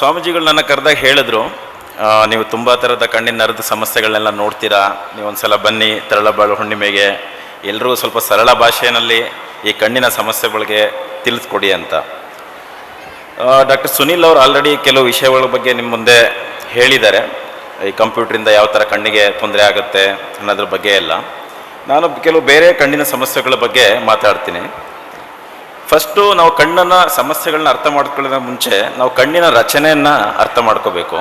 ಸ್ವಾಮೀಜಿಗಳು ನನ್ನ ಕರೆದಾಗ ಹೇಳಿದ್ರು ನೀವು ತುಂಬ ಥರದ ಕಣ್ಣಿನ ನರದ ಸಮಸ್ಯೆಗಳನ್ನೆಲ್ಲ ನೋಡ್ತೀರಾ ನೀವು ಒಂದ್ಸಲ ಬನ್ನಿ ತರಳಬಾಳು ಹುಣ್ಣಿಮೆಗೆ ಎಲ್ಲರೂ ಸ್ವಲ್ಪ ಸರಳ ಭಾಷೆಯಲ್ಲಿ ಈ ಕಣ್ಣಿನ ಸಮಸ್ಯೆಗಳಿಗೆ ತಿಳಿಸ್ಕೊಡಿ ಅಂತ. ಡಾಕ್ಟರ್ ಸುನಿಲ್ ಅವರು ಆಲ್ರೆಡಿ ಕೆಲವು ವಿಷಯಗಳ ಬಗ್ಗೆ ನಿಮ್ಮ ಮುಂದೆ ಹೇಳಿದ್ದಾರೆ. ಈ ಕಂಪ್ಯೂಟ್ರಿಂದ ಯಾವ ಥರ ಕಣ್ಣಿಗೆ ತೊಂದರೆ ಆಗುತ್ತೆ ಅನ್ನೋದ್ರ ಬಗ್ಗೆ ಎಲ್ಲ. ನಾನು ಕೆಲವು ಬೇರೆ ಕಣ್ಣಿನ ಸಮಸ್ಯೆಗಳ ಬಗ್ಗೆ ಮಾತಾಡ್ತೀನಿ. ಫಸ್ಟು ನಾವು ಕಣ್ಣನ್ನು ಸಮಸ್ಯೆಗಳನ್ನ ಅರ್ಥ ಮಾಡ್ಕೊಳ್ಳೋದ ಮುಂಚೆ ನಾವು ಕಣ್ಣಿನ ರಚನೆಯನ್ನ ಅರ್ಥ ಮಾಡ್ಕೋಬೇಕು.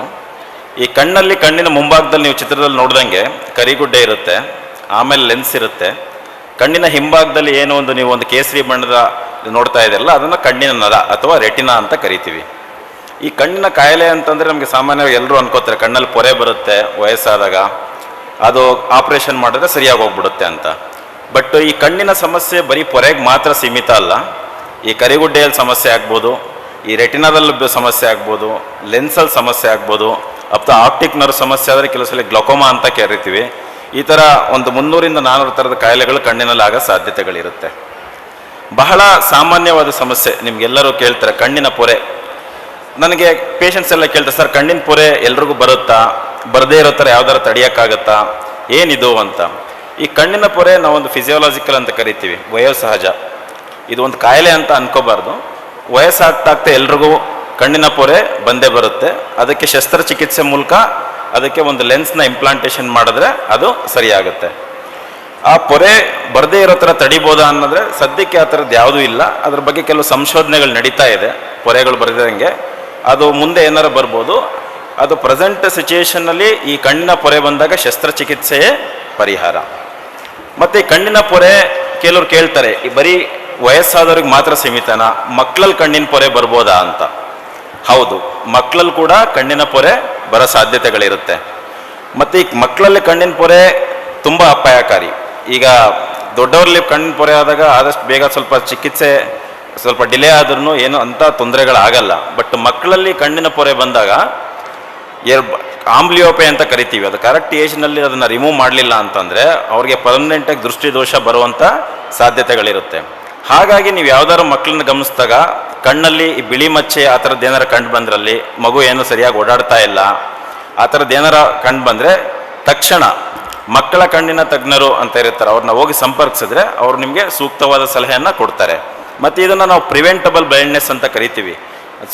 ಈ ಕಣ್ಣಲ್ಲಿ ಕಣ್ಣಿನ ಮುಂಭಾಗದಲ್ಲಿ ನೀವು ಚಿತ್ರದಲ್ಲಿ ನೋಡ್ದಂಗೆ ಕರಿಗುಡ್ಡೆ ಇರುತ್ತೆ, ಆಮೇಲೆ ಲೆನ್ಸ್ ಇರುತ್ತೆ. ಕಣ್ಣಿನ ಹಿಂಭಾಗದಲ್ಲಿ ಏನೋ ಒಂದು ನೀವು ಒಂದು ಕೇಸರಿ ಬಣ್ಣದ ನೋಡ್ತಾ ಇದೆಯಲ್ಲ, ಅದನ್ನು ಕಣ್ಣಿನ ನರ ಅಥವಾ ರೆಟಿನಾ ಅಂತ ಕರಿತೀವಿ. ಈ ಕಣ್ಣಿನ ಕಾಯಿಲೆ ಅಂತಂದರೆ ನಮಗೆ ಸಾಮಾನ್ಯವಾಗಿ ಎಲ್ಲರೂ ಅನ್ಕೋತಾರೆ, ಕಣ್ಣಲ್ಲಿ ಪೊರೆ ಬರುತ್ತೆ ವಯಸ್ಸಾದಾಗ, ಅದು ಆಪರೇಷನ್ ಮಾಡಿದ್ರೆ ಸರಿಯಾಗಿ ಹೋಗ್ಬಿಡುತ್ತೆ ಅಂತ. ಬಟ್ ಈ ಕಣ್ಣಿನ ಸಮಸ್ಯೆ ಬರೀ ಪೊರೆಗೆ ಮಾತ್ರ ಸೀಮಿತ ಅಲ್ಲ ಈ ಕರಿಗುಡ್ಡೆಯಲ್ಲಿ ಸಮಸ್ಯೆ ಆಗ್ಬೋದು, ಈ ರೆಟಿನಾದಲ್ಲಿ ಸಮಸ್ಯೆ ಆಗ್ಬೋದು, ಲೆನ್ಸಲ್ಲಿ ಸಮಸ್ಯೆ ಆಗ್ಬೋದು ಅಥವಾ ಆಪ್ಟಿಕ್ ನರ್ವ್ ಸಮಸ್ಯೆ ಆದರೆ ಕೆಲವು ಸಲ ಗ್ಲೊಕೋಮಾ ಅಂತ ಕರಿತೀವಿ. ಈ ಥರ ಒಂದು ಮುನ್ನೂರಿಂದ ನಾನ್ನೂರು ಥರದ ಕಾಯಿಲೆಗಳು ಕಣ್ಣಿನಲ್ಲಿ ಆಗೋ ಸಾಧ್ಯತೆಗಳಿರುತ್ತೆ. ಬಹಳ ಸಾಮಾನ್ಯವಾದ ಸಮಸ್ಯೆ ನಿಮ್ಗೆಲ್ಲರೂ ಕೇಳ್ತಾರೆ, ಕಣ್ಣಿನ ಪೊರೆ. ನನಗೆ ಪೇಷಂಟ್ಸ್ ಎಲ್ಲ ಕೇಳ್ತಾರೆ, ಸರ್, ಕಣ್ಣಿನ ಪೊರೆ ಎಲ್ರಿಗೂ ಬರುತ್ತಾ? ಬರದೇ ಇರೋ ಥರ ಯಾವ್ದಾರ ತಡೆಯೋಕ್ಕಾಗತ್ತಾ? ಏನಿದು? ಅಂತ. ಈ ಕಣ್ಣಿನ ಪೊರೆ ನಾವೊಂದು ಫಿಸಿಯೋಲಾಜಿಕಲ್ ಅಂತ ಕರಿತೀವಿ, ವಯೋಸಹಜ. ಇದು ಒಂದು ಕಾಯಿಲೆ ಅಂತ ಅನ್ಕೋಬಾರ್ದು. ವಯಸ್ಸಾಗ್ತಾಗ್ತಾ ಎಲ್ರಿಗೂ ಕಣ್ಣಿನ ಪೊರೆ ಬಂದೇ ಬರುತ್ತೆ. ಅದಕ್ಕೆ ಶಸ್ತ್ರಚಿಕಿತ್ಸೆ ಮೂಲಕ ಅದಕ್ಕೆ ಒಂದು ಲೆನ್ಸ್ನ ಇಂಪ್ಲಾಂಟೇಷನ್ ಮಾಡಿದ್ರೆ ಅದು ಸರಿಯಾಗುತ್ತೆ. ಆ ಪೊರೆ ಬರದೇ ಇರೋ ಥರ ತಡಿಬೋದಾ ಅನ್ನೋದ್ರೆ ಸದ್ಯಕ್ಕೆ ಆ ಥರದ್ದು ಯಾವುದೂ ಇಲ್ಲ. ಅದ್ರ ಬಗ್ಗೆ ಕೆಲವು ಸಂಶೋಧನೆಗಳು ನಡೀತಾ ಇದೆ ಪೊರೆಗಳು ಬರದಂಗೆ ಅದು ಮುಂದೆ ಏನಾರು ಬರ್ಬೋದು. ಅದು ಪ್ರೆಸೆಂಟ್ ಸಿಚುಯೇಷನ್ನಲ್ಲಿ ಈ ಕಣ್ಣಿನ ಪೊರೆ ಬಂದಾಗ ಶಸ್ತ್ರಚಿಕಿತ್ಸೆಯೇ ಪರಿಹಾರ. ಮತ್ತು ಕಣ್ಣಿನ ಪೊರೆ ಕೆಲವ್ರು ಕೇಳ್ತಾರೆ, ಈ ಬರೀ ವಯಸ್ಸಾದವ್ರಿಗೆ ಮಾತ್ರ ಸೀಮಿತನ? ಮಕ್ಕಳಲ್ಲಿ ಕಣ್ಣಿನ ಪೊರೆ ಬರ್ಬೋದಾ ಅಂತ. ಹೌದು ಮಕ್ಕಳಲ್ಲಿ ಕೂಡ ಕಣ್ಣಿನ ಪೊರೆ ಬರೋ ಸಾಧ್ಯತೆಗಳಿರುತ್ತೆ. ಮತ್ತು ಈ ಮಕ್ಕಳಲ್ಲಿ ಕಣ್ಣಿನ ಪೊರೆ ತುಂಬ ಅಪಾಯಕಾರಿ. ಈಗ ದೊಡ್ಡವರಲ್ಲಿ ಕಣ್ಣಿನ ಪೊರೆ ಆದಾಗ ಆದಷ್ಟು ಬೇಗ ಸ್ವಲ್ಪ ಚಿಕಿತ್ಸೆ, ಸ್ವಲ್ಪ ಡಿಲೇ ಆದ್ರೂ ಏನು ಅಂಥ ತೊಂದರೆಗಳಾಗಲ್ಲ. ಬಟ್ ಮಕ್ಕಳಲ್ಲಿ ಕಣ್ಣಿನ ಪೊರೆ ಬಂದಾಗ ಎರ್ ಆಂಬ್ಲಿಯೋಪೆ ಅಂತ ಕರಿತೀವಿ. ಅದು ಕರೆಕ್ಟ್ ಏಜ್ನಲ್ಲಿ ಅದನ್ನು ರಿಮೂವ್ ಮಾಡಲಿಲ್ಲ ಅಂತಂದರೆ ಅವ್ರಿಗೆ ಪರ್ಮನೆಂಟಾಗಿ ದೃಷ್ಟಿದೋಷ ಬರುವಂಥ ಸಾಧ್ಯತೆಗಳಿರುತ್ತೆ. ಹಾಗಾಗಿ ನೀವು ಯಾವ್ದಾದ್ರು ಮಕ್ಕಳನ್ನ ಗಮನಿಸಿದಾಗ ಕಣ್ಣಲ್ಲಿ ಈ ಬಿಳಿ ಮಚ್ಚೆ ಆ ಥರದ್ದು ಏನಾರ ಕಂಡು ಬಂದ್ರಲ್ಲಿ ಮಗು ಏನು ಸರಿಯಾಗಿ ಓಡಾಡ್ತಾ ಇಲ್ಲ, ಆ ಥರದ್ದು ಏನಾರ ಕಂಡು ಬಂದರೆ ತಕ್ಷಣ ಮಕ್ಕಳ ಕಣ್ಣಿನ ತಜ್ಞರು ಅಂತ ಇರ್ತಾರೆ, ಅವ್ರನ್ನ ಹೋಗಿ ಸಂಪರ್ಕಿಸಿದ್ರೆ ಅವ್ರು ನಿಮಗೆ ಸೂಕ್ತವಾದ ಸಲಹೆಯನ್ನು ಕೊಡ್ತಾರೆ. ಮತ್ತು ಇದನ್ನು ನಾವು ಪ್ರಿವೆಂಟಬಲ್ ಬ್ಲೈಂಡ್ನೆಸ್ ಅಂತ ಕರಿತೀವಿ.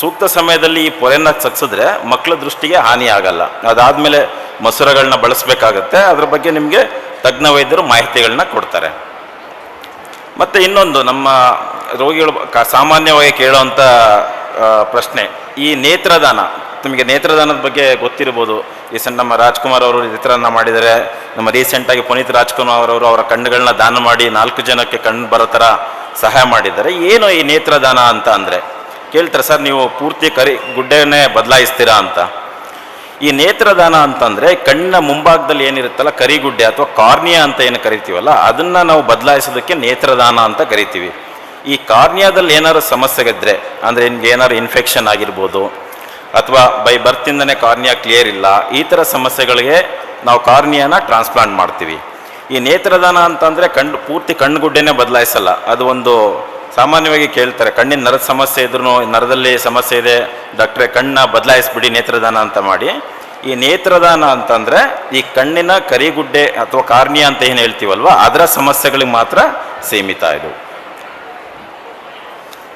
ಸೂಕ್ತ ಸಮಯದಲ್ಲಿ ಈ ಪೊರೆನ ಚಚ್ಸಿದ್ರೆ ಮಕ್ಕಳ ದೃಷ್ಟಿಗೆ ಹಾನಿ ಆಗಲ್ಲ. ಅದಾದಮೇಲೆ ಮಸೂರಗಳನ್ನ ಬಳಸಬೇಕಾಗತ್ತೆ, ಅದ್ರ ಬಗ್ಗೆ ನಿಮಗೆ ತಜ್ಞ ವೈದ್ಯರು ಮಾಹಿತಿಗಳನ್ನ ಕೊಡ್ತಾರೆ. ಮತ್ತು ಇನ್ನೊಂದು, ನಮ್ಮ ರೋಗಿಗಳು ಸಾಮಾನ್ಯವಾಗಿ ಕೇಳುವಂಥ ಪ್ರಶ್ನೆ. ಈ ನೇತ್ರದಾನ, ನಿಮಗೆ ನೇತ್ರದಾನದ ಬಗ್ಗೆ ಗೊತ್ತಿರ್ಬೋದು. ರೀಸೆಂಟ್ ನಮ್ಮ ರಾಜ್ಕುಮಾರ್ ಅವರು ನೇತ್ರದಾನ ಮಾಡಿದರೆ ನಮ್ಮ ರೀಸೆಂಟಾಗಿ ಪುನೀತ್ ರಾಜ್ಕುಮಾರ್ ಅವರು ಅವರ ಕಣ್ಣುಗಳನ್ನ ದಾನ ಮಾಡಿ ನಾಲ್ಕು ಜನಕ್ಕೆ ಕಣ್ಣು ಬರೋ ಥರ ಸಹಾಯ ಮಾಡಿದ್ದಾರೆ. ಏನು ಈ ನೇತ್ರದಾನ ಅಂತ ಅಂದರೆ? ಕೇಳ್ತಾರೆ, ಸರ್, ನೀವು ಪೂರ್ತಿ ಕರಿ, ಗುಡ್ಡೆಯನ್ನೇ ಬದಲಾಯಿಸ್ತೀರಾ ಅಂತ. ಈ ನೇತ್ರದಾನ ಅಂತಂದ್ರೆ ಕಣ್ಣಿನ ಮುಂಭಾಗದಲ್ಲಿ ಏನಿರುತ್ತಲ್ಲ, ಕರಿಗುಡ್ಡೆ ಅಥವಾ ಕಾರ್ನಿಯಾ ಅಂತ ಏನು ಕರಿತೀವಲ್ಲ, ಅದನ್ನ ನಾವು ಬದಲಾಯಿಸೋದಕ್ಕೆ ನೇತ್ರದಾನ ಅಂತ ಕರಿತೀವಿ. ಈ ಕಾರ್ನಿಯಾದಲ್ಲಿ ಏನಾದ್ರು ಸಮಸ್ಯೆಗಿದ್ರೆ ಅಂದ್ರೆ ನಿಮ್ಗೆ ಏನಾದ್ರು ಇನ್ಫೆಕ್ಷನ್ ಆಗಿರ್ಬೋದು, ಅಥವಾ ಬೈ ಬರ್ತಿಂದನೇ ಕಾರ್ನಿಯಾ ಕ್ಲಿಯರ್ ಇಲ್ಲ, ಈ ಥರ ಸಮಸ್ಯೆಗಳಿಗೆ ನಾವು ಕಾರ್ನಿಯಾನ ಟ್ರಾನ್ಸ್ಪ್ಲಾಂಟ್ ಮಾಡ್ತೀವಿ. ಈ ನೇತ್ರದಾನ ಅಂತಂದ್ರೆ ಕಣ್ಣು, ಪೂರ್ತಿ ಕಣ್ಣುಗುಡ್ಡೆನೇ ಬದಲಾಯಿಸಲ್ಲ, ಅದು ಒಂದು ಸಾಮಾನ್ಯವಾಗಿ ಕೇಳ್ತಾರೆ, ಕಣ್ಣಿನ ನರದ ಸಮಸ್ಯೆ ಇದ್ರೂ ನರದಲ್ಲಿ ಸಮಸ್ಯೆ ಇದೆ, ಡಾಕ್ಟ್ರೆ ಕಣ್ಣ ಬದಲಾಯಿಸ್ಬಿಡಿ ನೇತ್ರದಾನ ಅಂತ ಮಾಡಿ. ಈ ನೇತ್ರದಾನ ಅಂತಂದ್ರೆ, ಈ ಕಣ್ಣಿನ ಕರಿಗುಡ್ಡೆ ಅಥವಾ ಕಾರ್ನಿಯಾ ಅಂತ ಏನು ಹೇಳ್ತೀವಲ್ವ, ಅದರ ಸಮಸ್ಯೆಗಳಿಗೆ ಮಾತ್ರ ಸೀಮಿತ ಇದು.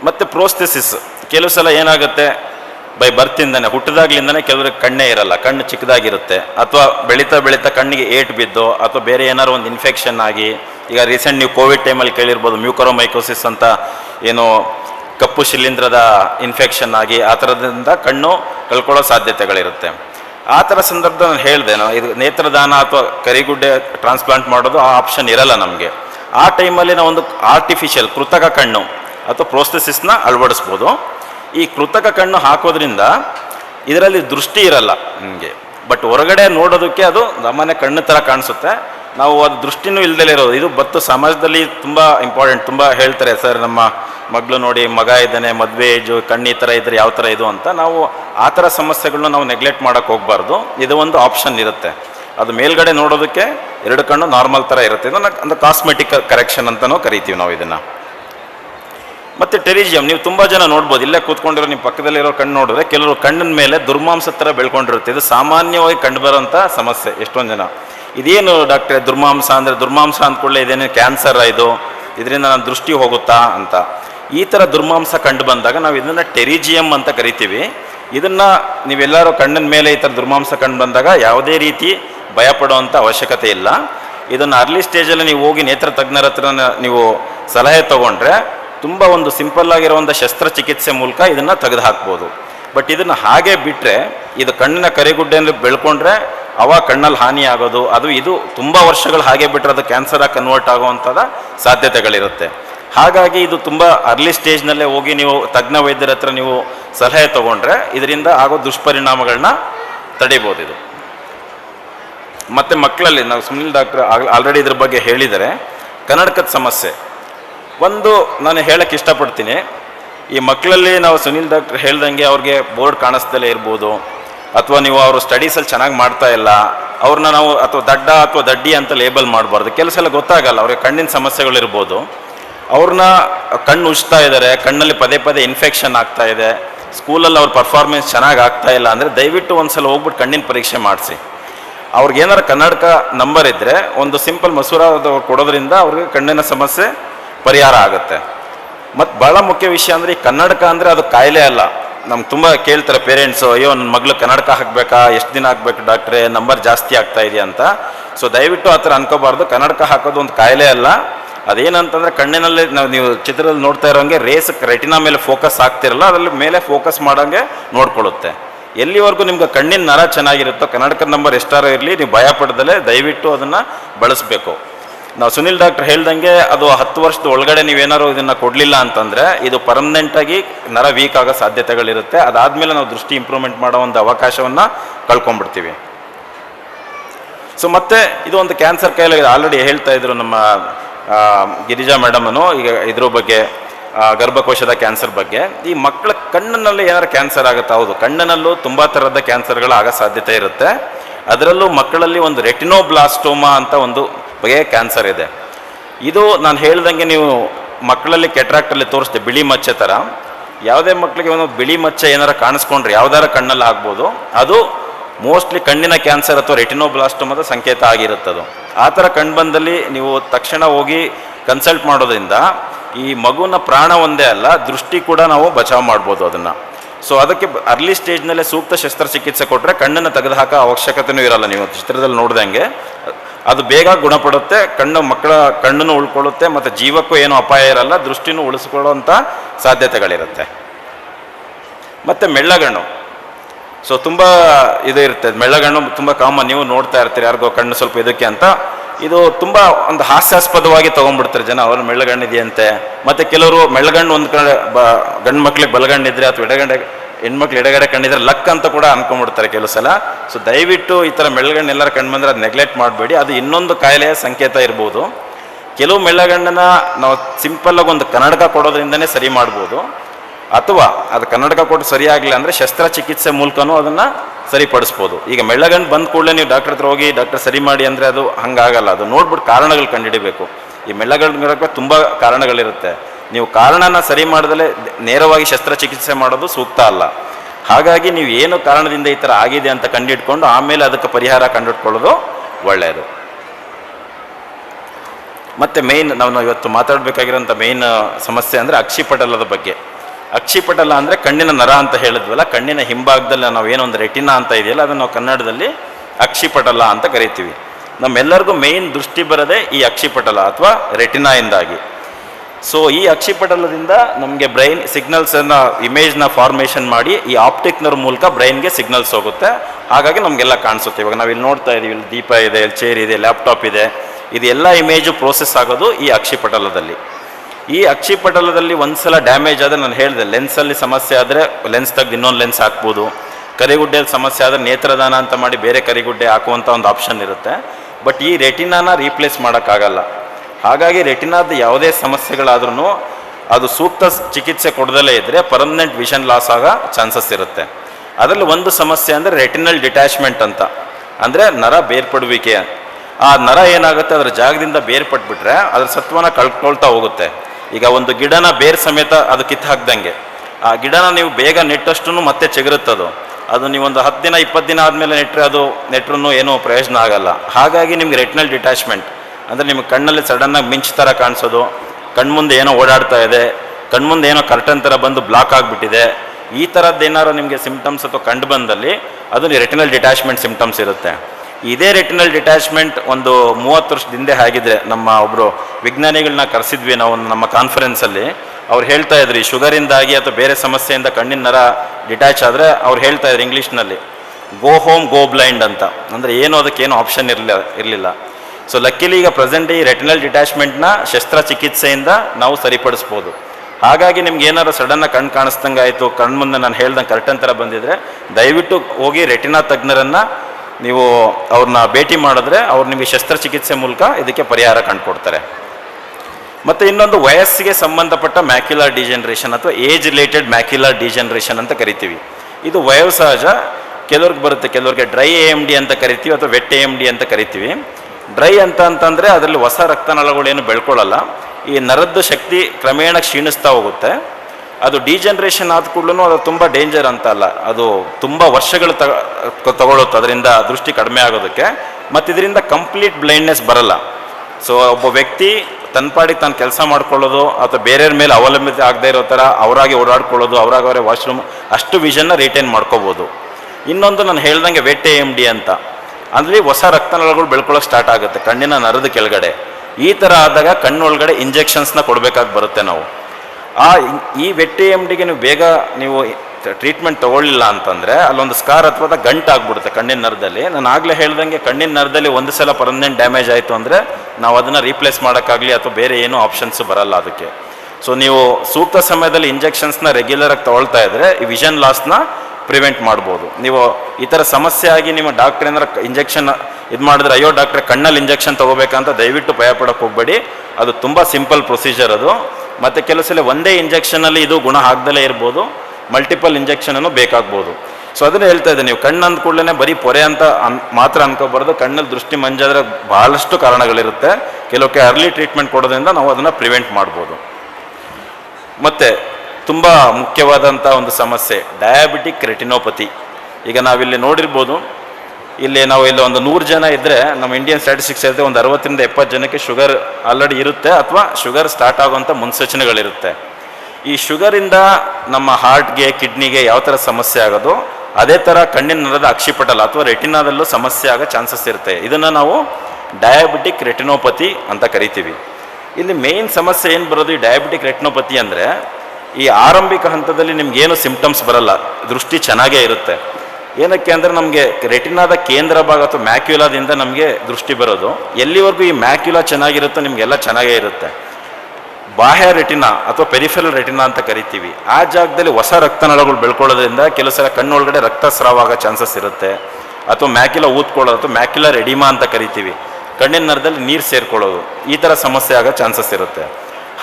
ಮತ್ತೆ ಪ್ರೋಸ್ಥೆಸಿಸ್ ಕೆಲವು ಸಲ ಏನಾಗುತ್ತೆ ಬೈ ಬರ್ತಿಂದಾನೆ, ಹುಟ್ಟಿದಾಗ್ಲಿಂದನೇ ಕೆಲವ್ರಿಗೆ ಕಣ್ಣೇ ಇರಲ್ಲ, ಕಣ್ಣು ಚಿಕ್ಕದಾಗಿರುತ್ತೆ. ಅಥವಾ ಬೆಳೀತಾ ಬೆಳೀತಾ ಕಣ್ಣಿಗೆ ಏಟ್ ಬಿದ್ದು, ಅಥವಾ ಬೇರೆ ಏನಾದ್ರು ಒಂದು ಇನ್ಫೆಕ್ಷನ್ ಆಗಿ, ಈಗ ರೀಸೆಂಟ್ ನೀವು ಕೋವಿಡ್ ಟೈಮಲ್ಲಿ ಕೇಳಿರ್ಬೋದು ಮ್ಯೂಕೊರೋಮೈಕೋಸಿಸ್ ಅಂತ ಏನು ಕಪ್ಪು ಶಿಲೀಂಧ್ರದ ಇನ್ಫೆಕ್ಷನ್ ಆಗಿ, ಆ ಥರದಿಂದ ಕಣ್ಣು ಕಳ್ಕೊಳ್ಳೋ ಸಾಧ್ಯತೆಗಳಿರುತ್ತೆ. ಆ ಥರ ಸಂದರ್ಭದಲ್ಲಿ ನಾನು ಹೇಳಿದೆ ನಾವು ಇದು ನೇತ್ರದಾನ ಅಥವಾ ಕರಿಗುಡ್ಡೆ ಟ್ರಾನ್ಸ್ಪ್ಲಾಂಟ್ ಮಾಡೋದು ಆ ಆಪ್ಷನ್ ಇರಲ್ಲ ನಮಗೆ. ಆ ಟೈಮಲ್ಲಿ ನಾವು ಒಂದು ಆರ್ಟಿಫಿಷಿಯಲ್ ಕೃತಕ ಕಣ್ಣು ಅಥವಾ ಪ್ರೋಸ್ಥೆಸಿಸ್ನ ಅಳವಡಿಸ್ಬೋದು. ಈ ಕೃತಕ ಕಣ್ಣು ಹಾಕೋದ್ರಿಂದ ಇದರಲ್ಲಿ ದೃಷ್ಟಿ ಇರಲ್ಲ ನಿಮಗೆ. ಬಟ್ ಹೊರಗಡೆ ನೋಡೋದಕ್ಕೆ ಅದು ನಮ್ಮನೆ ಕಣ್ಣು ಥರ ಕಾಣಿಸುತ್ತೆ. ನಾವು ಅದು ದೃಷ್ಟಿನೂ ಇಲ್ದಲೇ ಇರೋದು. ಇದು ಬತ್ತು ಸಮಾಜದಲ್ಲಿ ತುಂಬ ಇಂಪಾರ್ಟೆಂಟ್ ತುಂಬ ಹೇಳ್ತಾರೆ, ಸರ್, ನಮ್ಮ ಮಗಳು ನೋಡಿ ಮಗ ಇದ್ದಾನೆ, ಮದುವೆ ಏಜು, ಕಣ್ಣು ಈ ಥರ ಇದ್ರೆ ಯಾವ ಥರ ಇದು ಅಂತ. ನಾವು ಆ ಥರ ಸಮಸ್ಯೆಗಳನ್ನ ನಾವು ನೆಗ್ಲೆಕ್ಟ್ ಮಾಡೋಕ್ಕೆ ಹೋಗಬಾರ್ದು. ಇದು ಒಂದು ಆಪ್ಷನ್ ಇರುತ್ತೆ. ಅದು ಮೇಲ್ಗಡೆ ನೋಡೋದಕ್ಕೆ ಎರಡು ಕಣ್ಣು ನಾರ್ಮಲ್ ಥರ ಇರುತ್ತೆ. ಇದನ್ನು ಒಂದು ಕಾಸ್ಮೆಟಿಕ್ ಕರೆಕ್ಷನ್ ಅಂತಲೂ ಕರಿತೀವಿ ನಾವು ಇದನ್ನು. ಮತ್ತು ಟೆರಿಜಿಯಂ, ನೀವು ತುಂಬ ಜನ ನೋಡ್ಬೋದು. ಇಲ್ಲೇ ಕೂತ್ಕೊಂಡಿರೋ ನಿಮ್ಮ ಪಕ್ಕದಲ್ಲಿರೋ ಕಣ್ಣು ನೋಡಿದ್ರೆ ಕೆಲವರು ಕಣ್ಣಿನ ಮೇಲೆ ದುರ್ಮಾಂಸ ಥರ ಬೆಳ್ಕೊಂಡಿರುತ್ತೆ. ಇದು ಸಾಮಾನ್ಯವಾಗಿ ಕಂಡುಬರೋಂಥ ಸಮಸ್ಯೆ ಎಷ್ಟೊಂದು ಜನ. ಇದೇನು ಡಾಕ್ಟ್ರೆ ದುರ್ಮಾಂಸ ಅಂದರೆ ದುರ್ಮಾಂಸ ಅಂದ್ಕೊಳ್ಳೆ ಇದೇನು ಕ್ಯಾನ್ಸರ್ ಇದು? ಇದರಿಂದ ನನ್ನ ದೃಷ್ಟಿ ಹೋಗುತ್ತಾ ಅಂತ. ಈ ಥರ ದುರ್ಮಾಂಸ ಕಂಡು ಬಂದಾಗ ನಾವು ಇದನ್ನು ಟೆರಿಜಿಯಂ ಅಂತ ಕರಿತೀವಿ. ಇದನ್ನು ನೀವೆಲ್ಲರೂ ಕಣ್ಣಿನ ಮೇಲೆ ಈ ಥರ ದುರ್ಮಾಂಸ ಕಂಡು ಬಂದಾಗ ಯಾವುದೇ ರೀತಿ ಭಯಪಡುವಂಥ ಅವಶ್ಯಕತೆ ಇಲ್ಲ. ಇದನ್ನು ಅರ್ಲಿ ಸ್ಟೇಜಲ್ಲಿ ನೀವು ಹೋಗಿ ನೇತ್ರ ತಜ್ಞರ ಹತ್ರ ನೀವು ಸಲಹೆ ತಗೊಂಡ್ರೆ ತುಂಬ ಒಂದು ಸಿಂಪಲ್ ಆಗಿರುವಂಥ ಶಸ್ತ್ರಚಿಕಿತ್ಸೆ ಮೂಲಕ ಇದನ್ನು ತೆಗೆದು ಹಾಕ್ಬೋದು ಬಟ್ ಇದನ್ನು ಹಾಗೆ ಬಿಟ್ಟರೆ ಇದು ಕಣ್ಣಿನ ಕರಿಗುಡ್ಡೆಯಲ್ಲಿ ಬೆಳ್ಕೊಂಡ್ರೆ ಅವ ಕಣ್ಣಲ್ಲಿ ಹಾನಿ ಆಗೋದು, ಅದು ಇದು ತುಂಬ ವರ್ಷಗಳು ಹಾಗೆ ಬಿಟ್ಟರೆ ಅದು ಕ್ಯಾನ್ಸರ್ ಆಗಿ ಕನ್ವರ್ಟ್ ಆಗುವಂಥದ ಸಾಧ್ಯತೆಗಳಿರುತ್ತೆ. ಹಾಗಾಗಿ ಇದು ತುಂಬ ಅರ್ಲಿ ಸ್ಟೇಜ್ನಲ್ಲೇ ಹೋಗಿ ನೀವು ತಜ್ಞ ವೈದ್ಯರ ಹತ್ರ ನೀವು ಸಲಹೆ ತಗೊಂಡ್ರೆ ಇದರಿಂದ ಆಗೋ ದುಷ್ಪರಿಣಾಮಗಳನ್ನ ತಡಿಬೋದು ಇದು. ಮತ್ತು ಮಕ್ಕಳಲ್ಲಿ, ನಾವು ಸುನಿಲ್ ಡಾಕ್ಟರ್ ಆಲ್ರೆಡಿ ಇದ್ರ ಬಗ್ಗೆ ಹೇಳಿದರೆ, ಕನ್ನಡಕದ ಸಮಸ್ಯೆ. ಒಂದು ನಾನು ಹೇಳಕ್ಕೆ ಇಷ್ಟಪಡ್ತೀನಿ. ಈ ಮಕ್ಕಳಲ್ಲಿ ನಾವು ಸುನಿಲ್ ಡಾಕ್ಟರ್ ಹೇಳ್ದಂಗೆ ಅವ್ರಿಗೆ ಬೋರ್ಡ್ ಕಾಣಿಸ್ದಲೇ ಇರ್ಬೋದು. ಅಥವಾ ನೀವು ಅವರು ಸ್ಟಡೀಸಲ್ಲಿ ಚೆನ್ನಾಗಿ ಮಾಡ್ತಾ ಇಲ್ಲ ಅವ್ರನ್ನ ನಾವು ಅಥವಾ ದಡ್ಡ ಅಥವಾ ದಡ್ಡಿ ಅಂತ ಲೇಬಲ್ ಮಾಡಬಾರ್ದು. ಕೆಲಸ ಎಲ್ಲ ಗೊತ್ತಾಗಲ್ಲ, ಅವ್ರಿಗೆ ಕಣ್ಣಿನ ಸಮಸ್ಯೆಗಳಿರ್ಬೋದು ಅವ್ರನ್ನ ಕಣ್ಣು ಉಜ್ತಾ ಇದ್ದಾರೆ ಕಣ್ಣಲ್ಲಿ ಪದೇ ಪದೇ ಇನ್ಫೆಕ್ಷನ್ ಆಗ್ತಾ ಇದೆ ಸ್ಕೂಲಲ್ಲಿ ಅವ್ರ ಪರ್ಫಾರ್ಮೆನ್ಸ್ ಚೆನ್ನಾಗಿ ಆಗ್ತಾ ಇಲ್ಲ ಅಂದರೆ ದಯವಿಟ್ಟು ಒಂದ್ಸಲ ಹೋಗ್ಬಿಟ್ಟು ಕಣ್ಣಿನ ಪರೀಕ್ಷೆ ಮಾಡಿಸಿ. ಅವ್ರಿಗೆ ಏನಾರು ಕನ್ನಡಕ ನಂಬರ್ ಇದ್ದರೆ ಒಂದು ಸಿಂಪಲ್ ಮಸೂರದವ್ರು ಕೊಡೋದ್ರಿಂದ ಅವ್ರಿಗೆ ಕಣ್ಣಿನ ಸಮಸ್ಯೆ ಪರಿಹಾರ ಆಗುತ್ತೆ. ಮತ್ತು ಭಾಳ ಮುಖ್ಯ ವಿಷಯ ಅಂದರೆ ಈ ಕನ್ನಡಕ ಅಂದರೆ ಅದು ಕಾಯಿಲೆ ಅಲ್ಲ. ನಮ್ಗೆ ತುಂಬ ಕೇಳ್ತಾರೆ ಪೇರೆಂಟ್ಸು, ಅಯ್ಯೋ ನನ್ನ ಮಗಳು ಕನ್ನಡಕ ಹಾಕಬೇಕಾ? ಎಷ್ಟು ದಿನ ಹಾಕ್ಬೇಕು ಡಾಕ್ಟ್ರೇ? ನಂಬರ್ ಜಾಸ್ತಿ ಆಗ್ತಾ ಇದೆಯಾ? ಅಂತ. ಸೊ ದಯವಿಟ್ಟು ಆ ಥರ ಅನ್ಕೋಬಾರ್ದು. ಕನ್ನಡಕ ಹಾಕೋದು ಒಂದು ಕಾಯಿಲೆ ಅಲ್ಲ. ಅದೇನಂತಂದರೆ ಕಣ್ಣಿನಲ್ಲಿ ನಾವು ನೀವು ಚಿತ್ರದಲ್ಲಿ ನೋಡ್ತಾ ಇರೋಂಗೆ ರೇಸ್ ರೆಟಿನಾ ಮೇಲೆ ಫೋಕಸ್ ಆಗ್ತಿರಲ್ಲ, ಅದರಲ್ಲಿ ಮೇಲೆ ಫೋಕಸ್ ಮಾಡೋಂಗೆ ನೋಡ್ಕೊಳ್ಳುತ್ತೆ. ಎಲ್ಲಿವರೆಗೂ ನಿಮ್ಗೆ ಕಣ್ಣಿನ ನರ ಚೆನ್ನಾಗಿರುತ್ತೋ, ಕನ್ನಡಕದ ನಂಬರ್ ಎಷ್ಟಾರು ಇರಲಿ, ನೀವು ಭಯ ಪಡ್ದಲೇ ದಯವಿಟ್ಟು ಅದನ್ನು ಬಳಸಬೇಕು. ನಾವು ಸುನಿಲ್ ಡಾಕ್ಟರ್ ಹೇಳ್ದಂಗೆ ಅದು ಹತ್ತು ವರ್ಷದ ಒಳಗಡೆ ನೀವೇನಾದ್ರು ಇದನ್ನು ಕೊಡಲಿಲ್ಲ ಅಂತಂದರೆ ಇದು ಪರ್ಮನೆಂಟಾಗಿ ನರ ವೀಕ್ ಆಗೋ ಸಾಧ್ಯತೆಗಳಿರುತ್ತೆ. ಅದಾದಮೇಲೆ ನಾವು ದೃಷ್ಟಿ ಇಂಪ್ರೂವ್ಮೆಂಟ್ ಮಾಡೋ ಒಂದು ಅವಕಾಶವನ್ನು ಕಳ್ಕೊಂಡ್ಬಿಡ್ತೀವಿ. ಸೊ ಮತ್ತೆ ಇದು ಒಂದು ಕ್ಯಾನ್ಸರ್ ಕಾಯಿಲೆ ಆಲ್ರೆಡಿ ಹೇಳ್ತಾ ಇದ್ರು ನಮ್ಮ ಗಿರಿಜಾ ಮೇಡಮನು ಈಗ ಇದ್ರ ಬಗ್ಗೆ ಗರ್ಭಕೋಶದ ಕ್ಯಾನ್ಸರ್ ಬಗ್ಗೆ. ಈ ಮಕ್ಕಳ ಕಣ್ಣಿನಲ್ಲಿ ಏನಾರು ಕ್ಯಾನ್ಸರ್ ಆಗುತ್ತೆ? ಹೌದು ಕಣ್ಣಿನಲ್ಲೂ ತುಂಬ ಥರದ ಕ್ಯಾನ್ಸರ್ಗಳು ಆಗೋ ಸಾಧ್ಯತೆ ಇರುತ್ತೆ. ಅದರಲ್ಲೂ ಮಕ್ಕಳಲ್ಲಿ ಒಂದು ರೆಟಿನೋಬ್ಲಾಸ್ಟೋಮಾ ಅಂತ ಒಂದು ಬಗೆಯ ಕ್ಯಾನ್ಸರ್ ಇದೆ. ಇದು ನಾನು ಹೇಳ್ದಂಗೆ ನೀವು ಮಕ್ಕಳಲ್ಲಿ ಕೆಟ್ರಾಕ್ಟಲ್ಲಿ ತೋರಿಸ್ದೆ, ಬಿಳಿ ಮಚ್ಚೆ ಥರ ಯಾವುದೇ ಮಕ್ಕಳಿಗೆ ಒಂದು ಬಿಳಿ ಮಚ್ಚೆ ಏನಾರ ಕಾಣಿಸ್ಕೊಂಡ್ರೆ ಯಾವ್ದಾರ ಕಣ್ಣಲ್ಲಿ ಆಗ್ಬೋದು. ಅದು ಮೋಸ್ಟ್ಲಿ ಕಣ್ಣಿನ ಕ್ಯಾನ್ಸರ್ ಅಥವಾ ರೆಟಿನೋಬ್ಲಾಸ್ಟಮದ ಸಂಕೇತ ಆಗಿರುತ್ತದು. ಆ ಥರ ಕಂಡು ಬಂದಲ್ಲಿ ನೀವು ತಕ್ಷಣ ಹೋಗಿ ಕನ್ಸಲ್ಟ್ ಮಾಡೋದ್ರಿಂದ ಈ ಮಗುವಿನ ಪ್ರಾಣ ಒಂದೇ ಅಲ್ಲ, ದೃಷ್ಟಿ ಕೂಡ ನಾವು ಬಚಾವ್ ಮಾಡ್ಬೋದು ಅದನ್ನು. ಸೊ ಅದಕ್ಕೆ ಅರ್ಲಿ ಸ್ಟೇಜ್ನಲ್ಲೇ ಸೂಕ್ತ ಶಸ್ತ್ರಚಿಕಿತ್ಸೆ ಕೊಟ್ಟರೆ ಕಣ್ಣನ್ನು ತೆಗೆದುಹಾಕೋ ಅವಶ್ಯಕತೆಯೂ ಇರಲ್ಲ ನೀವು. ಚಿತ್ರದಲ್ಲಿ ನೋಡ್ದಂಗೆ. ಅದು ಬೇಗ ಗುಣಪಡುತ್ತೆ, ಕಣ್ಣು ಮಕ್ಕಳ ಕಣ್ಣನ್ನು ಉಳ್ಕೊಳ್ಳುತ್ತೆ, ಮತ್ತು ಜೀವಕ್ಕೂ ಏನು ಅಪಾಯ ಇರಲ್ಲ, ದೃಷ್ಟಿನೂ ಉಳಿಸ್ಕೊಳ್ಳೋಂಥ ಸಾಧ್ಯತೆಗಳಿರುತ್ತೆ. ಮತ್ತು ಮೆಳ್ಳಗಣ್ಣು. ಸೊ ತುಂಬ ಇದು ಇರುತ್ತೆ. ಮೆಳ್ಳಗಣ್ಣು ತುಂಬ ಕಾಮನ್ ನೀವು ನೋಡ್ತಾ ಇರ್ತೀರಿ, ಯಾರಿಗೋ ಕಣ್ಣು ಸ್ವಲ್ಪ ಇದಕ್ಕೆ ಅಂತ. ಇದು ತುಂಬ ಒಂದು ಹಾಸ್ಯಾಸ್ಪದವಾಗಿ ತೊಗೊಂಡ್ಬಿಡ್ತಾರೆ ಜನ. ಅವ್ರು ಮೆಳ್ಳಗಣ್ಣಿದೆಯಂತೆ. ಮತ್ತು ಕೆಲವರು ಮೆಳ್ಳಗಣ್ಣು ಒಂದು ಕಡೆ ಬ ಗಂಡು ಮಕ್ಳಿಗೆ ಬಲಗಣ್ಣಿದ್ರೆ ಅಥವಾ ಎಡಗಡೆ ಹೆಣ್ಮಕ್ಳು ಎಡಗಡೆ ಕಂಡಿದ್ರೆ ಲಕ್ ಅಂತ ಕೂಡ ಅನ್ಕೊಂಡ್ಬಿಡ್ತಾರೆ ಕೆಲವು ಸಲ. ಸೊ ದಯವಿಟ್ಟು ಈ ಥರ ಮೆಳ್ಳಗಣ್ಣ ಎಲ್ಲರ ಕಣ್ಣು ಬಂದರೆ ಅದು ನೆಗ್ಲೆಕ್ಟ್ ಮಾಡಬೇಡಿ. ಅದು ಇನ್ನೊಂದು ಕಾಯಿಲೆಯ ಸಂಕೇತ ಇರ್ಬೋದು. ಕೆಲವು ಮೆಳ್ಳಗಣ್ಣನ ನಾವು ಸಿಂಪಲ್ಲಾಗಿ ಒಂದು ಕನ್ನಡಕ ಕೊಡೋದ್ರಿಂದನೇ ಸರಿ ಮಾಡ್ಬೋದು. ಅಥವಾ ಅದು ಕನ್ನಡಕ ಕೊಟ್ಟು ಸರಿಯಾಗಲಿಲ್ಲ ಅಂದರೆ ಶಸ್ತ್ರಚಿಕಿತ್ಸೆ ಮೂಲಕನೂ ಅದನ್ನು ಸರಿಪಡಿಸ್ಬೋದು. ಈಗ ಮೆಳ್ಳಗಣ್ಣು ಬಂದ ಕೂಡಲೇ ನೀವು ಡಾಕ್ಟರ್ ಹತ್ರ ಹೋಗಿ ಡಾಕ್ಟರ್ ಸರಿ ಮಾಡಿ ಅಂದರೆ ಅದು ಹಂಗಾಗಲ್ಲ. ಅದು ನೋಡ್ಬಿಟ್ಟು ಕಾರಣಗಳು ಕಂಡುಹಿಡಿಬೇಕು. ಈ ಮೆಳ್ಳಗಣ್ಣು ತುಂಬ ಕಾರಣಗಳಿರುತ್ತೆ. ನೀವು ಕಾರಣನ ಸರಿ ಮಾಡಿದಲೇ ನೇರವಾಗಿ ಶಸ್ತ್ರಚಿಕಿತ್ಸೆ ಮಾಡೋದು ಸೂಕ್ತ ಅಲ್ಲ. ಹಾಗಾಗಿ ನೀವು ಏನು ಕಾರಣದಿಂದ ಈ ಥರ ಆಗಿದೆ ಅಂತ ಕಂಡಿಡ್ಕೊಂಡು ಆಮೇಲೆ ಅದಕ್ಕೆ ಪರಿಹಾರ ಕಂಡುಹಿಡ್ಕೊಳ್ಳೋದು ಒಳ್ಳೆಯದು ಮತ್ತು ಮೇಯ್ನ್ ನಾವು ಇವತ್ತು ಮಾತಾಡಬೇಕಾಗಿರೋಂಥ ಮೇಯ್ನ್ ಸಮಸ್ಯೆ ಅಂದರೆ ಅಕ್ಷಿಪಟಲದ ಬಗ್ಗೆ. ಅಕ್ಷಿಪಟಲ ಅಂದರೆ ಕಣ್ಣಿನ ನರ ಅಂತ ಹೇಳಿದ್ವಲ್ಲ, ಕಣ್ಣಿನ ಹಿಂಭಾಗದಲ್ಲಿ ನಾವು ಏನೊಂದು ರೆಟಿನಾ ಅಂತ ಇದೆಯಲ್ಲ, ಅದನ್ನು ನಾವು ಕನ್ನಡದಲ್ಲಿ ಅಕ್ಷಿಪಟಲ ಅಂತ ಕರಿತೀವಿ. ನಮ್ಮೆಲ್ಲರಿಗೂ ಮೇಯ್ನ್ ದೃಷ್ಟಿ ಬರದೆ ಈ ಅಕ್ಷಿಪಟಲ ಅಥವಾ ರೆಟಿನಾಯಿಂದಾಗಿ. ಸೊ ಈ ಅಕ್ಷಿಪಟಲದಿಂದ ನಮಗೆ ಬ್ರೈನ್ ಸಿಗ್ನಲ್ಸನ್ನು ಇಮೇಜ್ನ ಫಾರ್ಮೇಷನ್ ಮಾಡಿ ಈ ಆಪ್ಟಿಕ್ನರ್ ಮೂಲಕ ಬ್ರೈನ್ಗೆ ಸಿಗ್ನಲ್ಸ್ ಹೋಗುತ್ತೆ. ಹಾಗಾಗಿ ನಮಗೆಲ್ಲ ಕಾಣಿಸುತ್ತೆ. ಇವಾಗ ನಾವು ಇಲ್ಲಿ ನೋಡ್ತಾ ಇದೀವಿ, ಇಲ್ಲಿ ದೀಪ ಇದೆ, ಇಲ್ಲಿ ಚೇರ್ ಇದೆ ಲ್ಯಾಪ್ಟಾಪ್ ಇದೆ. ಇದೆಲ್ಲ ಇಮೇಜು ಪ್ರೋಸೆಸ್ ಆಗೋದು ಈ ಅಕ್ಷಿಪಟಲದಲ್ಲಿ. ಈ ಅಕ್ಷಿಪಟಲದಲ್ಲಿ ಒಂದ್ಸಲ ಡ್ಯಾಮೇಜ್ ಆದರೆ ನಾನು ಹೇಳಿದೆ ಲೆನ್ಸಲ್ಲಿ ಸಮಸ್ಯೆ ಆದರೆ ಲೆನ್ಸ್ ತೆಗೆದು ಇನ್ನೊಂದು ಲೆನ್ಸ್ ಹಾಕ್ಬೋದು. ಕರಿಗುಡ್ಡೆಯಲ್ಲಿ ಸಮಸ್ಯೆ ಆದರೆ ನೇತ್ರದಾನ ಅಂತ ಮಾಡಿ ಬೇರೆ ಕರಿಗುಡ್ಡೆ ಹಾಕುವಂಥ ಒಂದು ಆಪ್ಷನ್ ಇರುತ್ತೆ. ಬಟ್ ಈ ರೆಟಿನಾನ ರೀಪ್ಲೇಸ್ ಮಾಡೋಕ್ಕಾಗಲ್ಲ. ಹಾಗಾಗಿ ರೆಟಿನಾದ ಯಾವುದೇ ಸಮಸ್ಯೆಗಳಾದ್ರೂ ಅದು ಸೂಕ್ತ ಚಿಕಿತ್ಸೆ ಕೊಡದಲ್ಲೇ ಇದ್ದರೆ ಪರ್ಮನೆಂಟ್ ವಿಷನ್ ಲಾಸ್ ಆಗೋ ಚಾನ್ಸಸ್ ಇರುತ್ತೆ. ಅದರಲ್ಲಿ ಒಂದು ಸಮಸ್ಯೆ ಅಂದರೆ ರೆಟಿನಲ್ ಡಿಟ್ಯಾಚ್ಮೆಂಟ್ ಅಂತ. ಅಂದರೆ ನರ ಬೇರ್ಪಡುವಿಕೆ. ಆ ನರ ಏನಾಗುತ್ತೆ? ಅದರ ಜಾಗದಿಂದ ಬೇರ್ಪಟ್ಬಿಟ್ರೆ ಅದ್ರ ಸತ್ವನ ಕಳ್ಕೊಳ್ತಾ ಹೋಗುತ್ತೆ. ಈಗ ಒಂದು ಗಿಡನ ಬೇರ್ ಸಮೇತ ಅದು ಕಿತ್ತು ಹಾಕ್ದಂಗೆ. ಆ ಗಿಡನ ನೀವು ಬೇಗ ನೆಟ್ಟಷ್ಟು ಮತ್ತೆ ಚಿಗುರುತ್ತದು ಅದು. ನೀವು ಒಂದು ಹತ್ತು ದಿನ, ಇಪ್ಪತ್ತು ದಿನ ಆದಮೇಲೆ ನೆಟ್ಟರೆ ಅದು ನೆಟ್ರೂ ಏನೂ ಪ್ರಯೋಜನ ಆಗಲ್ಲ. ಹಾಗಾಗಿ ನಿಮ್ಗೆ ರೆಟಿನಲ್ ಡಿಟ್ಯಾಚ್ಮೆಂಟ್ ಅಂದರೆ ನಿಮ್ಗೆ ಕಣ್ಣಲ್ಲಿ ಸಡನ್ನಾಗಿ ಮಿಂಚು ಥರ ಕಾಣಿಸೋದು, ಕಣ್ಮುಂದೆ ಏನೋ ಓಡಾಡ್ತಾ ಇದೆ, ಕಣ್ಮುಂದೆ ಏನೋ ಕರ್ಟನ್ ಥರ ಬಂದು ಬ್ಲಾಕ್ ಆಗಿಬಿಟ್ಟಿದೆ, ಈ ಥರದ್ದು ಏನಾದ್ರು ನಿಮಗೆ ಸಿಮ್ಟಮ್ಸ್ ಅಥವಾ ಕಂಡು ಬಂದಲ್ಲಿ ಅದು ರೆಟಿನಲ್ ಡಿಟ್ಯಾಚ್ಮೆಂಟ್ ಸಿಮ್ಟಮ್ಸ್ ಇರುತ್ತೆ. ಇದೇ ರೆಟಿನಲ್ ಡಿಟ್ಯಾಚ್ಮೆಂಟ್ ಒಂದು ಮೂವತ್ತು ವರ್ಷದ ಹಿಂದೆ ಆಗಿದ್ರೆ ನಮ್ಮ ಒಬ್ಬರು ವಿಜ್ಞಾನಿಗಳನ್ನ ಕರೆಸಿದ್ವಿ ನಾವು ನಮ್ಮ ಕಾನ್ಫರೆನ್ಸಲ್ಲಿ ಅವ್ರು ಹೇಳ್ತಾ ಇದ್ರು ಶುಗರಿಂದಾಗಿ ಅಥವಾ ಬೇರೆ ಸಮಸ್ಯೆಯಿಂದ ಕಣ್ಣಿನ ನರ ಡಿಟ್ಯಾಚ್ ಆದರೆ, ಅವ್ರು ಹೇಳ್ತಾ ಇದ್ರು ಇಂಗ್ಲೀಷ್ನಲ್ಲಿ ಗೋ ಹೋಮ್ ಗೋ ಬ್ಲೈಂಡ್ ಅಂತ. ಅಂದರೆ ಏನು ಅದಕ್ಕೆ ಏನು ಆಪ್ಷನ್ ಇರಲಿಲ್ಲ ಇರಲಿಲ್ಲ. ಸೊ ಲಕ್ಕಿಲಿ ಈಗ ಪ್ರೆಸೆಂಟ್ ಈ ರೆಟಿನಲ್ ಡಿಟ್ಯಾಚ್ಮೆಂಟ್ನ ಶಸ್ತ್ರಚಿಕಿತ್ಸೆಯಿಂದ ನಾವು ಸರಿಪಡಿಸ್ಬೋದು. ಹಾಗಾಗಿ ನಿಮ್ಗೆ ಏನಾದ್ರು ಸಡನ್ನಾಗಿ ಕಣ್ಣು ಕಾಣಿಸ್ದಂಗೆ ಆಯಿತು, ಕಣ್ಣು ಮುಂದೆ ನಾನು ಹೇಳ್ದಂಗೆ ಕರೆಕ್ಟ್ ಥರ ಬಂದಿದ್ರೆ, ದಯವಿಟ್ಟು ಹೋಗಿ ರೆಟಿನಾ ತಜ್ಞರನ್ನು ನೀವು ಅವ್ರನ್ನ ಭೇಟಿ ಮಾಡಿದ್ರೆ ಅವ್ರು ನಿಮಗೆ ಶಸ್ತ್ರಚಿಕಿತ್ಸೆ ಮೂಲಕ ಇದಕ್ಕೆ ಪರಿಹಾರ ಕಂಡುಕೊಡ್ತಾರೆ. ಮತ್ತು ಇನ್ನೊಂದು ವಯಸ್ಸಿಗೆ ಸಂಬಂಧಪಟ್ಟ ಮ್ಯಾಕ್ಯುಲಾರ್ ಡಿಜನರೇಷನ್ ಅಥವಾ ಏಜ್ ರಿಲೇಟೆಡ್ ಮ್ಯಾಕ್ಯುಲಾರ್ ಡಿಜನರೇಷನ್ ಅಂತ ಕರಿತೀವಿ. ಇದು ವಯೋಸಹಜ ಕೆಲವ್ರಿಗೆ ಬರುತ್ತೆ, ಕೆಲವ್ರಿಗೆ ಡ್ರೈ ಎ ಎಂ ಡಿ ಅಂತ ಕರಿತೀವಿ ಅಥವಾ ವೆಟ್ ಎ ಡಿ ಅಂತ ಕರಿತೀವಿ. ಡ್ರೈ ಅಂತ ಅಂತಂದರೆ ಅದರಲ್ಲಿ ಹೊಸ ರಕ್ತನಾಳಗಳೇನು ಬೆಳ್ಕೊಳ್ಳಲ್ಲ. ಈ ನರದ್ದು ಶಕ್ತಿ ಕ್ರಮೇಣ ಕ್ಷೀಣಿಸ್ತಾ ಹೋಗುತ್ತೆ. ಅದು ಡಿಜನರೇಷನ್ ಆದ ಕೂಡಲೂ ಅದು ತುಂಬ ಡೇಂಜರ್ ಅಂತ ಅಲ್ಲ ಅದು ತುಂಬ ವರ್ಷಗಳು ತಗ ತಗೊಳುತ್ತೆ. ಅದರಿಂದ ದೃಷ್ಟಿ ಕಡಿಮೆ ಆಗೋದಕ್ಕೆ. ಮತ್ತು ಇದರಿಂದ ಕಂಪ್ಲೀಟ್ ಬ್ಲೈಂಡ್ನೆಸ್ ಬರಲ್ಲ. ಸೊ, ಒಬ್ಬ ವ್ಯಕ್ತಿ ತನ್ನ ಪಾಡಿಗೆ ತಾನು ಕೆಲಸ ಮಾಡ್ಕೊಳ್ಳೋದು, ಅಥವಾ ಬೇರೆಯವ್ರ ಮೇಲೆ ಅವಲಂಬಿತ ಆಗದೆ ಇರೋ ಥರ ಅವರಾಗಿ ಓಡಾಡ್ಕೊಳ್ಳೋದು, ಅವರಾಗ ಅವರೇ ವಾಶ್ರೂಮ್ ಅಷ್ಟು ವಿಷನ್ನ ರಿಟೈನ್ ಮಾಡ್ಕೋಬೋದು. ಇನ್ನೊಂದು ನಾನು ಹೇಳ್ದಂಗೆ ವೆಟ್ ಎ ಎಂ ಡಿ ಅಂತ. ಅಲ್ಲಿ ಹೊಸ ರಕ್ತನಾಳಗಳು ಬೆಳ್ಕೊಳ್ಳೋಕೆ ಸ್ಟಾರ್ಟ್ ಆಗುತ್ತೆ. ಕಣ್ಣಿನ ನರದ ಕೆಳಗಡೆ. ಈ ಥರ ಆದಾಗ ಕಣ್ಣೊಳಗಡೆ ಇಂಜೆಕ್ಷನ್ಸ್ನ ಕೊಡಬೇಕಾಗಿ ಬರುತ್ತೆ ನಾವು. ಆ ಈ ವೆಟ್ಟಿ ಎಂ ಡಿಗೆ ನೀವು ಬೇಗ ನೀವು ಟ್ರೀಟ್ಮೆಂಟ್ ತೊಗೊಳ್ಳಿಲ್ಲ ಅಂತಂದರೆ ಅಲ್ಲೊಂದು ಸ್ಕಾರ್ ಅಥವಾ ಗಂಟು ಆಗ್ಬಿಡುತ್ತೆ ಕಣ್ಣಿನ ನರದಲ್ಲಿ. ನಾನು ಆಗಲೇ ಹೇಳ್ದಂಗೆ ಕಣ್ಣಿನ ನರದಲ್ಲಿ ಒಂದು ಸಲ ಪರ್ಮನೆಂಟ್ ಡ್ಯಾಮೇಜ್ ಆಯಿತು ಅಂದರೆ ನಾವು ಅದನ್ನು ರೀಪ್ಲೇಸ್ ಮಾಡೋಕ್ಕಾಗಲಿ ಅಥವಾ ಬೇರೆ ಏನೂ ಆಪ್ಷನ್ಸ್ ಬರಲ್ಲ ಅದಕ್ಕೆ. ಸೊ ನೀವು ಸೂಕ್ತ ಸಮಯದಲ್ಲಿ ಇಂಜೆಕ್ಷನ್ಸ್ನ ರೆಗ್ಯುಲರಾಗಿ ತೊಗೊಳ್ತಾ ಇದ್ದರೆ ಈ ವಿಷನ್ ಲಾಸ್ನ ಪ್ರಿವೆಂಟ್ ಮಾಡ್ಬೋದು. ನೀವು ಈ ಥರ ಸಮಸ್ಯೆ ಆಗಿ ನಿಮ್ಮ ಡಾಕ್ಟರ್ ಏನಾರ ಇಂಜೆಕ್ಷನ್ ಇದು ಮಾಡಿದ್ರೆ, ಅಯ್ಯೋ ಡಾಕ್ಟ್ರೆ ಕಣ್ಣಲ್ಲಿ ಇಂಜೆಕ್ಷನ್ ತೊಗೋಬೇಕಂತ ದಯವಿಟ್ಟು ಭಯ ಪಡೋಕೆ ಹೋಗಬೇಡಿ. ಅದು ತುಂಬ ಸಿಂಪಲ್ ಪ್ರೊಸೀಜರ್ ಅದು. ಮತ್ತು ಕೆಲವು ಸಲ ಒಂದೇ ಇಂಜೆಕ್ಷನಲ್ಲಿ ಇದು ಗುಣ ಆಗದಲ್ಲೇ ಇರ್ಬೋದು. ಮಲ್ಟಿಪಲ್ ಇಂಜೆಕ್ಷನನ್ನು ಬೇಕಾಗ್ಬೋದು. ಸೊ ಅದನ್ನು ಹೇಳ್ತಾ ಇದ್ದೆ ನೀವು ಕಣ್ಣು ಅಂದ ಕೂಡಲೇ ಬರೀ ಪೊರೆ ಅಂತ ಅನ್ ಮಾತ್ರ ಅನ್ಕೋಬಾರ್ದು. ಕಣ್ಣಲ್ಲಿ ದೃಷ್ಟಿ ಮಂಜಾದ್ರೆ ಭಾಳಷ್ಟು ಕಾರಣಗಳಿರುತ್ತೆ. ಕೆಲವಕ್ಕೆ ಅರ್ಲಿ ಟ್ರೀಟ್ಮೆಂಟ್ ಕೊಡೋದ್ರಿಂದ ನಾವು ಅದನ್ನು ಪ್ರಿವೆಂಟ್ ಮಾಡ್ಬೋದು. ಮತ್ತು ತುಂಬ ಮುಖ್ಯವಾದಂಥ ಒಂದು ಸಮಸ್ಯೆ ಡಯಾಬಿಟಿಕ್ ರೆಟಿನೋಪತಿ ಈಗ ನಾವಿಲ್ಲಿ ನೋಡಿರ್ಬೋದು, ಇಲ್ಲಿ ನಾವು ಇಲ್ಲಿ ಒಂದು ನೂರು ಜನ ಇದ್ದರೆ ನಮ್ಮ ಇಂಡಿಯನ್ ಸ್ಟ್ಯಾಟಿಸ್ಟಿಕ್ಸ್ ಹೇಳಿದ್ರೆ ಒಂದು ಅರವತ್ತರಿಂದ ಎಪ್ಪತ್ತು ಜನಕ್ಕೆ ಶುಗರ್ ಆಲ್ರೆಡಿ ಇರುತ್ತೆ ಅಥವಾ ಶುಗರ್ ಸ್ಟಾರ್ಟ್ ಆಗುವಂಥ ಮುನ್ಸೂಚನೆಗಳಿರುತ್ತೆ. ಈ ಶುಗರಿಂದ ನಮ್ಮ ಹಾರ್ಟ್ಗೆ ಕಿಡ್ನಿಗೆ ಯಾವ ಥರ ಸಮಸ್ಯೆ ಆಗೋದು, ಅದೇ ಥರ ಕಣ್ಣಿನ ನರದ ಅಕ್ಷಿಪಟಲ ಅಥವಾ ರೆಟಿನಾದಲ್ಲೂ ಸಮಸ್ಯೆ ಆಗೋ ಚಾನ್ಸಸ್ ಇರುತ್ತೆ. ಇದನ್ನು ನಾವು ಡಯಾಬಿಟಿಕ್ ರೆಟಿನೋಪತಿ ಅಂತ ಕರಿತೀವಿ. ಇಲ್ಲಿ ಮೇಯ್ನ್ ಸಮಸ್ಯೆ ಏನು ಬರೋದು ಈ ಡಯಾಬಿಟಿಕ್ ರೆಟಿನೋಪತಿ ಅಂದರೆ ಈ ಆರಂಭಿಕ ಹಂತದಲ್ಲಿ ನಿಮ್ಗೇನು ಸಿಂಪ್ಟಮ್ಸ್ ಬರಲ್ಲ, ದೃಷ್ಟಿ ಚೆನ್ನಾಗೇ ಇರುತ್ತೆ. ಏನಕ್ಕೆ ಅಂದರೆ ನಮಗೆ ರೆಟಿನಾದ ಕೇಂದ್ರ ಭಾಗ ಅಥವಾ ಮ್ಯಾಕ್ಯುಲಾದಿಂದ ನಮಗೆ ದೃಷ್ಟಿ ಬರೋದು. ಎಲ್ಲಿವರೆಗೂ ಈ ಮ್ಯಾಕ್ಯುಲಾ ಚೆನ್ನಾಗಿರುತ್ತೋ ನಿಮಗೆಲ್ಲ ಚೆನ್ನಾಗೇ ಇರುತ್ತೆ. ಬಾಹ್ಯ ರೆಟಿನಾ ಅಥವಾ ಪೆರಿಫೆರಲ್ ರೆಟಿನಾ ಅಂತ ಕರಿತೀವಿ. ಆ ಜಾಗದಲ್ಲಿ ಹೊಸ ರಕ್ತನಾಳಗಳು ಬೆಳ್ಕೊಳ್ಳೋದ್ರಿಂದ ಕೆಲವು ಸಲ ಕಣ್ಣೊಳಗಡೆ ರಕ್ತಸ್ರಾವ ಆಗೋ ಚಾನ್ಸಸ್ ಇರುತ್ತೆ. ಅಥವಾ ಮ್ಯಾಕ್ಯುಲಾ ಊದ್ಕೊಳ್ಳೋದು ಅಥವಾ ಮ್ಯಾಕ್ಯುಲಾ ರೆಡಿಮಾ ಅಂತ ಕರಿತೀವಿ. ಕಣ್ಣಿನ ನರದಲ್ಲಿ ನೀರು ಸೇರ್ಕೊಳ್ಳೋದು. ಈ ಥರ ಸಮಸ್ಯೆ ಆಗೋ ಚಾನ್ಸಸ್ ಇರುತ್ತೆ.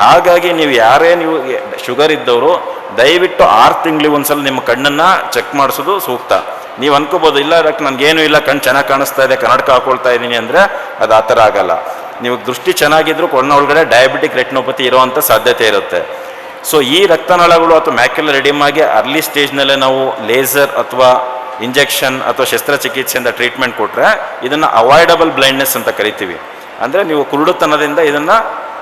ಹಾಗಾಗಿ ನೀವು ಯಾರೇ ನೀವು ಶುಗರ್ ಇದ್ದವರು, ದಯವಿಟ್ಟು ಆರು ತಿಂಗಳಿಗೆ ಒಂದ್ಸಲ ನಿಮ್ಮ ಕಣ್ಣನ್ನು ಚೆಕ್ ಮಾಡಿಸೋದು ಸೂಕ್ತ. ನೀವು ಅನ್ಕೋಬೋದು, ಇಲ್ಲ ಡಾಕ್ಟರ್, ನನಗೇನು ಇಲ್ಲ ಕಣ್ಣು ಚೆನ್ನಾಗಿ ಕಾಣಿಸ್ತಾ ಇದೆ ಕನ್ನಡಕ ಹಾಕೊಳ್ತಾ ಇದ್ದೀನಿ ಅಂದರೆ ಅದು ಆ ಥರ ಆಗಲ್ಲ. ನೀವು ದೃಷ್ಟಿ ಚೆನ್ನಾಗಿದ್ರು ಕೊಣ್ಣ ಒಳಗಡೆ ಡಯಾಬಿಟಿಕ್ ರೆಟ್ನೋಪತಿ ಇರುವಂಥ ಸಾಧ್ಯತೆ ಇರುತ್ತೆ. ಸೊ ಈ ರಕ್ತನಾಳಗಳು ಅಥವಾ ಮ್ಯಾಕ್ಯುಲರ್ ರೆಡಿಮಾಗಿ ಅರ್ಲಿ ಸ್ಟೇಜ್ನಲ್ಲೇ ನಾವು ಲೇಸರ್ ಅಥವಾ ಇಂಜೆಕ್ಷನ್ ಅಥವಾ ಶಸ್ತ್ರಚಿಕಿತ್ಸೆಯಿಂದ ಟ್ರೀಟ್ಮೆಂಟ್ ಕೊಟ್ಟರೆ ಇದನ್ನು ಅವಾಯ್ಡಬಲ್ ಬ್ಲೈಂಡ್ನೆಸ್ ಅಂತ ಕರಿತೀವಿ. ಅಂದರೆ ನೀವು ಕುರುಡುತನದಿಂದ ಇದನ್ನು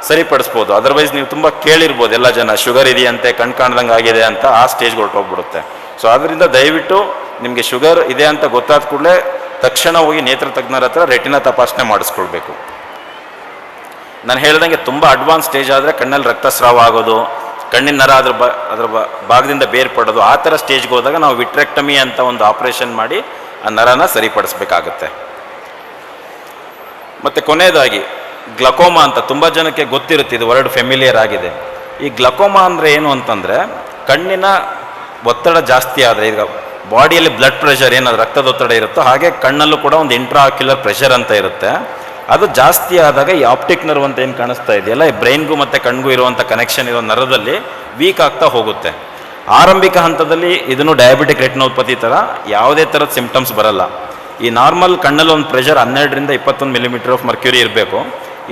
ಸರಿಪಡಿಸ್ಬೋದು. ಅದರ್ವೈಸ್ ನೀವು ತುಂಬ ಕೇಳಿರ್ಬೋದು, ಎಲ್ಲ ಜನ ಶುಗರ್ ಇದೆಯಂತೆ ಕಣ್ ಕಾಣ್ದಂಗೆ ಆಗಿದೆ ಅಂತ ಆ ಸ್ಟೇಜ್ಗೆ ಹೊರಟೋಗ್ಬಿಡುತ್ತೆ. ಸೊ ಅದರಿಂದ ದಯವಿಟ್ಟು ನಿಮಗೆ ಶುಗರ್ ಇದೆ ಅಂತ ಗೊತ್ತಾದ ಕೂಡಲೇ ತಕ್ಷಣ ಹೋಗಿ ನೇತ್ರ ತಜ್ಞರ ಹತ್ರ ರೆಟಿನ ತಪಾಸಣೆ ಮಾಡಿಸ್ಕೊಳ್ಬೇಕು. ನಾನು ಹೇಳ್ದಂಗೆ ತುಂಬ ಅಡ್ವಾನ್ಸ್ ಸ್ಟೇಜ್ ಆದರೆ ಕಣ್ಣಲ್ಲಿ ರಕ್ತಸ್ರಾವ ಆಗೋದು, ಕಣ್ಣಿನ ನರ ಅದ್ರ ಬ, ಅದ್ರ ಭಾಗದಿಂದ ಬೇರ್ಪಡೋದು ಆ ಥರ ಸ್ಟೇಜ್ಗೆ ಹೋದಾಗ ನಾವು ವಿಟ್ರೆಕ್ಟಮಿ ಅಂತ ಒಂದು ಆಪ್ರೇಷನ್ ಮಾಡಿ ಆ ನರನ ಸರಿಪಡಿಸ್ಬೇಕಾಗತ್ತೆ. ಮತ್ತು ಕೊನೆಯದಾಗಿ ಗ್ಲಕೋಮಾ ಅಂತ ತುಂಬ ಜನಕ್ಕೆ ಗೊತ್ತಿರುತ್ತೆ, ಇದು ವರ್ಡ್ ಫೆಮಿಲಿಯರ್ ಆಗಿದೆ. ಈ ಗ್ಲಕೋಮಾ ಅಂದರೆ ಏನು ಅಂತಂದರೆ, ಕಣ್ಣಿನ ಒತ್ತಡ ಜಾಸ್ತಿ ಆದರೆ, ಈಗ ಬಾಡಿಯಲ್ಲಿ ಬ್ಲಡ್ ಪ್ರೆಷರ್ ಏನಾದರೂ ರಕ್ತದೊತ್ತಡ ಇರುತ್ತೋ, ಹಾಗೆ ಕಣ್ಣಲ್ಲೂ ಕೂಡ ಒಂದು ಇಂಟ್ರಾಕ್ಯುಲರ್ ಪ್ರೆಷರ್ ಅಂತ ಇರುತ್ತೆ. ಅದು ಜಾಸ್ತಿ ಆದಾಗ ಈ ಆಪ್ಟಿಕ್ ನರ್ವ್ ಅಂತ ಏನು ಕಾಣಿಸ್ತಾ ಇದೆಯಲ್ಲ ಈ ಬ್ರೈನ್ಗೂ ಮತ್ತು ಕಣ್ಗೂ ಇರುವಂಥ ಕನೆಕ್ಷನ್ ಇರೋ ನರದಲ್ಲಿ ವೀಕ್ ಆಗ್ತಾ ಹೋಗುತ್ತೆ. ಆರಂಭಿಕ ಹಂತದಲ್ಲಿ ಇದನ್ನು ಡಯಾಬಿಟಿಕ್ ರೆಟಿನೋಪತಿ ಥರ ಯಾವುದೇ ಥರದ ಸಿಂಪ್ಟಮ್ಸ್ ಬರಲ್ಲ. ಈ ನಾರ್ಮಲ್ ಕಣ್ಣಲ್ಲಿ ಒಂದು ಪ್ರೆಷರ್ ಹನ್ನೆರಡರಿಂದ ಇಪ್ಪತ್ತೊಂದು ಮಿಲಿಮೀಟರ್ ಆಫ್ ಮರ್ಕ್ಯೂರಿ ಇರಬೇಕು.